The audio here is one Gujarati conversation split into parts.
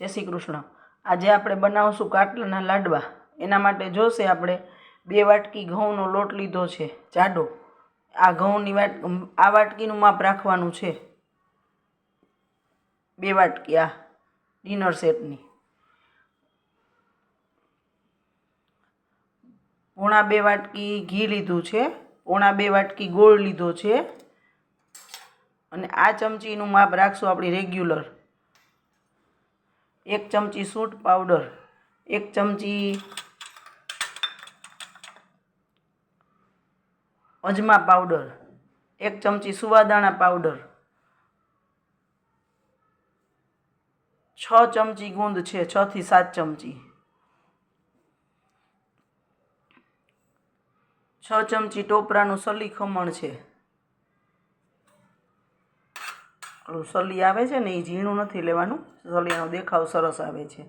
જય શ્રી કૃષ્ણ. આજે આપણે બનાવશું કાટલાના લાડવા. એના માટે જોશે આપણે બે વાટકી ઘઉંનો લોટ લીધો છે, જાડો. આ ઘઉંની વાટ, આ વાટકીનું માપ રાખવાનું છે. બે વાટકી આ ડિનર સેટની. પોણા બે વાટકી ઘી લીધું છે, પોણા બે વાટકી ગોળ લીધો છે. અને આ ચમચીનું માપ રાખશું આપણી રેગ્યુલર. એક ચમચી સૂટ પાવડર, એક ચમચી અજમા પાવડર, એક ચમચી સુવાદાણા પાવડર, છ ચમચી ગુંદ છે, છ થી સાત ચમચી, છ ચમચી ટોપરાનું સલી ખમણ છે ઓલું સલી આવે છે ને એ ઝીણું નથી લેવાનું. સલિયાનો દેખાવ સરસ આવે છે.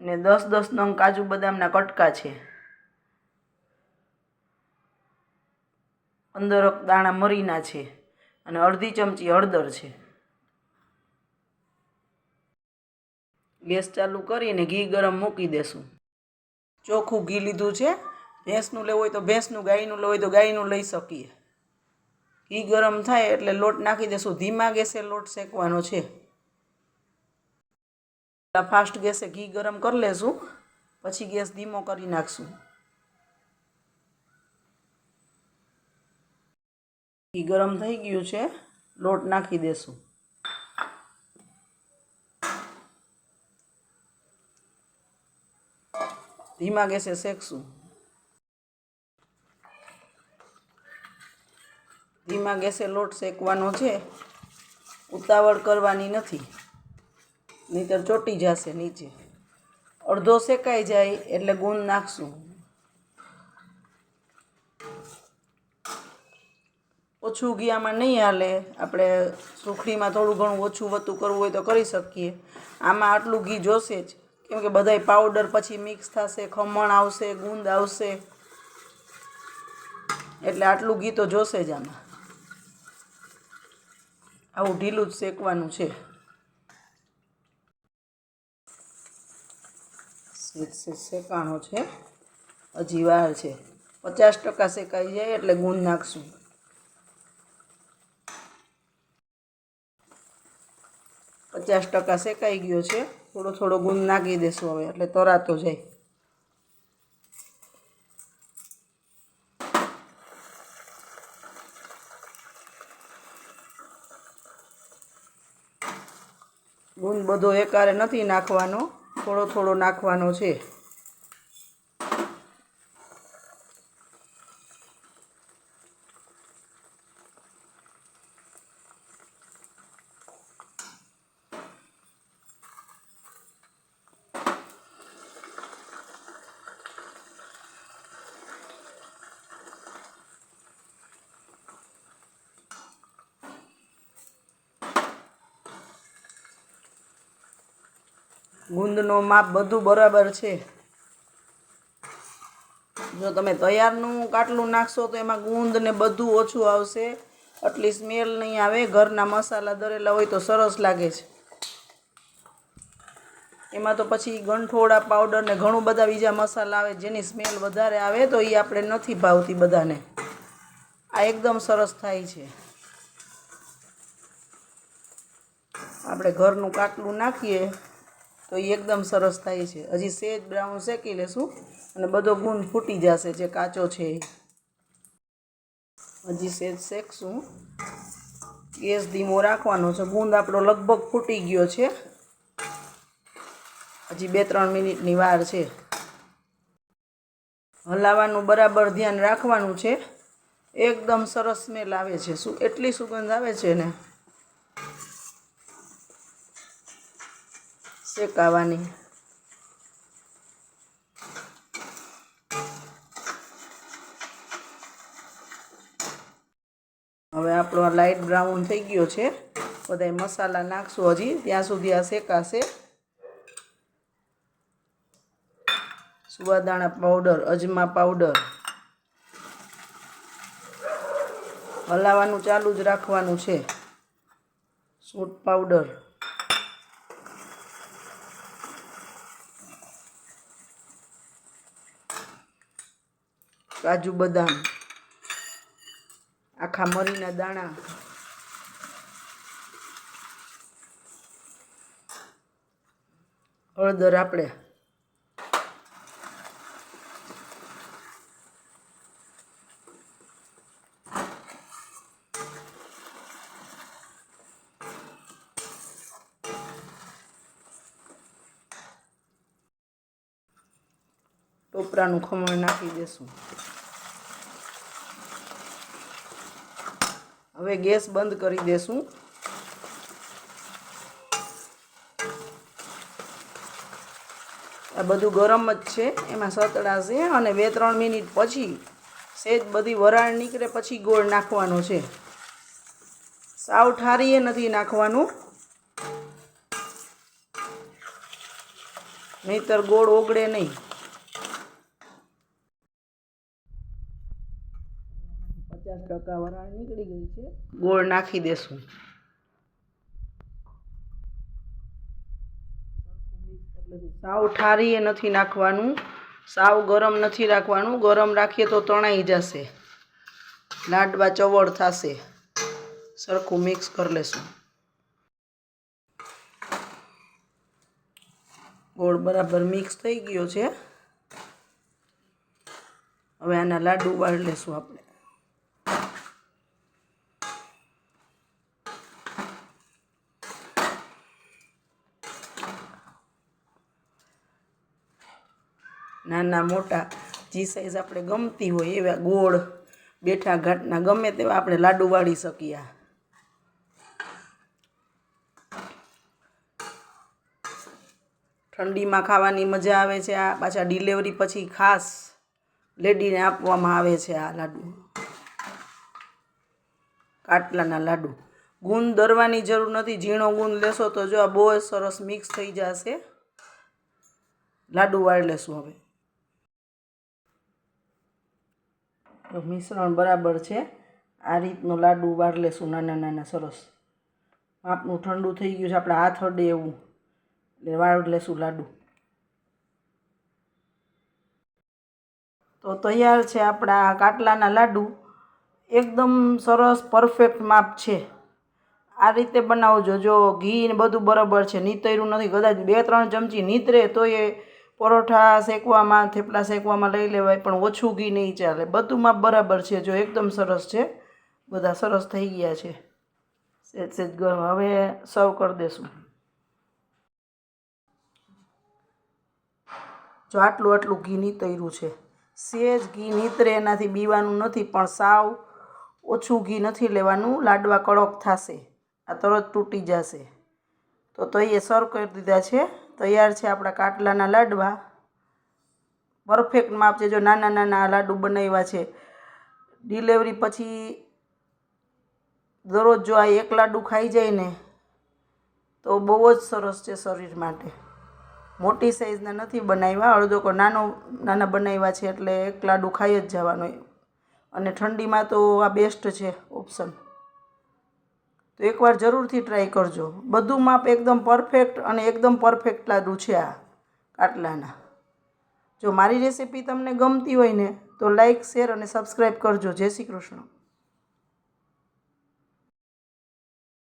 ને દસ દસ નંગ કાજુ બદામના કટકા છે. પંદર દાણા મરીના છે અને અડધી ચમચી હળદર છે. ગેસ ચાલુ કરીને ઘી ગરમ મૂકી દેશું. ચોખ્ખું ઘી લીધું છે. ભેંસનું લેવું હોય તો ભેંસનું, ગાયનું લેવું હોય તો ગાયનું લઈ શકીએ. ઘી ગરમ થાય એટલે લોટ નાખી દેશું. ધીમા ગેસે લોટ શેકવાનો છે. ફાસ્ટ ગેસે ઘી ગરમ કરી લેશું, પછી ગેસ ધીમો કરી નાખશું. ઘી ગરમ થઈ ગયું છે, લોટ નાખી દેશું. ધીમા ગેસે શેકશું. ધીમા ગેસે લોટ શેકવાનો છે, ઉતાવળ કરવાની નથી. નહીતર ચોટી જશે નીચે. અડધો શેકાઈ જાય એટલે ગુંદ નાખશું. ઓછું ઘી આમાં નહીં હાલે, આપણે સુખડીમાં થોડું ઘણું ઓછું વતું કરવું હોય તો કરી શકીએ. આમાં આટલું ઘી જોશે જ, કેમ કે બધાય પાવડર પછી મિક્સ થશે, ખમણ આવશે, ગુંદ આવશે. એટલે આટલું ઘી તો જોશે જ આમાં. આવું ઢીલું જ શેકવાનું છે. શેકાણો છે. હજી વાર છે. પચાસ ટકા શેકાઈ જાય એટલે ગુંદ નાખશું. પચાસ ટકા શેકાઈ ગયો છે. થોડો થોડો ગુંદ નાખી દેશું હવે, એટલે તરાતો જાય ગુંદ બધો એકારે નથી નાખવાનો થોડો થોડો નાખવાનો છે. ગુંદનો માપ બધું બરાબર છે. જો તમે તૈયારનું કાટલું નાખશો તો એમાં ગુંદ ને બધું ઓછું આવશે. આટલી સ્મેલ નહીં આવે, ઘરના મસાલા દરેલા હોય તો સરસ લાગે છે. એમાં તો પછી ગંઠોડા પાવડર ને ઘણું બધા બીજા મસાલા આવે, જેની સ્મેલ વધારે આવે તો એ આપણે નથી ભાવતી બધાને. આ એકદમ સરસ થાય છે. આપણે ઘરનું કાટલું નાખીએ. તો એ એકદમ સરસ થાય છે. હજી સેજ બ્રાઉન શેકી લેશું અને બધો ગુંદ ફૂટી જશે જે કાચો છે એ હજી સેજ શેકશું. ગેસ ધીમો રાખવાનો છે. ગુંદ આપણો લગભગ ફૂટી ગયો છે. હજી બે ત્રણ મિનિટની વાર છે. હલાવવાનું બરાબર ધ્યાન રાખવાનું છે. એકદમ સરસ સ્મેલ આવે છે. શું, એટલી સુગંધ આવે છે ને? શેકાવાની. હવે આપણો લાઇટ બ્રાઉન થઈ ગયો છે. બધા મસાલા નાખશું હજી. ત્યાં સુધી આ શેકાશે. સુવાદાણા પાવડર અજમા પાવડર હલાવવાનું ચાલુ જ રાખવાનું છે. સૂટ પાવડર કાજુ બદામ આખા મરીના દાણા હળદર આપણે. ટોપરાનું ખમણ નાખી દેશું. હવે ગેસ બંધ કરી દેશું. આ બધું ગરમ જ છે, એમાં સતડાશે અને બે ત્રણ મિનિટ પછી સેજ બધી વરાળ નીકળે પછી ગોળ નાખવાનો છે. સાવ ઠારીએ નથી નાખવાનું. નહીતર ગોળ ઓગળે નહીં. પચાસ ટકા વરાળ નીકળી ગઈ છે. ગોળ નાખી દેશું. સાવ ઠારીએ નથી નાખવાનું. સાવ ગરમ નથી રાખવાનું. ગરમ રાખીએ તો તણાઈ જશે. લાડવા ચવળ થશે. સરખું મિક્સ કરી લેશું. ગોળ બરાબર મિક્સ થઈ ગયો છે. હવે આના લાડુ વાળી લેશું આપણે. નાના મોટા જે સાઈઝ આપણે ગમતી હોય એવા ગોળ બેઠા ઘાટના ગમે તેવા આપણે લાડુ વાળી શકીએ. ઠંડીમાં ખાવાની મજા આવે છે આ પાછા ડિલિવરી પછી ખાસ લેડીને આપવામાં આવે છે આ લાડુ. કાટલાના લાડુ. ગુંદ દરવાની જરૂર નથી. ઝીણો ગુંદ લેશો તો જો આ બહુ સરસ મિક્સ થઈ જશે. લાડુ વાળી લેશું હવે. મિશ્રણ બરાબર છે. આ રીતનો લાડુ વાળ લેશું, નાના નાના સરસ. માપનું ઠંડુ થઈ ગયું છે, આપણે હાથ અડે એવું. એટલે વાળ લેશું લાડુ. તો તૈયાર છે આપણા કાટલાના લાડુ. એકદમ સરસ, પરફેક્ટ માપ છે. આ રીતે બનાવજો, જો ઘી ને બધું બરાબર છે. નીતર્યું નથી, કદાચ બે ત્રણ ચમચી નીતરે તો એ પરોઠા શેકવામાં, થેપલા શેકવામાં લઈ લેવાય, પણ ઓછું ઘી નહીં ચાલે. બધું માપ બરાબર છે, જો એકદમ સરસ છે. બધા સરસ થઈ ગયા છે. સેજ સેજ ગરમ. હવે સર્વ કરી દેશું. જો આટલું આટલું ઘી નીતર્યું છે. સેજ ઘી નીતરે, એનાથી બીવાનું નથી, પણ સાવ ઓછું ઘી નથી લેવાનું. લાડવા કડક થશે. આ તરત તૂટી જશે. તો તો એ સર્વ કરી દીધા છે. તૈયાર છે આપણા કાટલાના લાડવા. પરફેક્ટ માપ છે જો નાના નાના લાડુ બનાવ્યા છે. ડિલેવરી પછી દરરોજ જો આ એક લાડુ ખાઈ જાય ને, તો બહુ જ સરસ છે શરીર માટે. મોટી સાઈઝના નથી બનાવ્યા, અડધો કો નાનો, નાના બનાવ્યા છે એટલે એક લાડુ ખાઈ જ જવાનો. અને ઠંડીમાં તો આ બેસ્ટ છે ઓપ્શન તો એકવાર જરૂરથી ટ્રાય કરજો. બધું માપ એકદમ પરફેક્ટ અને એકદમ પરફેક્ટ લાડુ છે આ કાટલાના જો મારી રેસીપી તમને ગમતી હોય ને, તો લાઈક શેર અને સબસ્ક્રાઈબ કરજો. જય શ્રી કૃષ્ણ.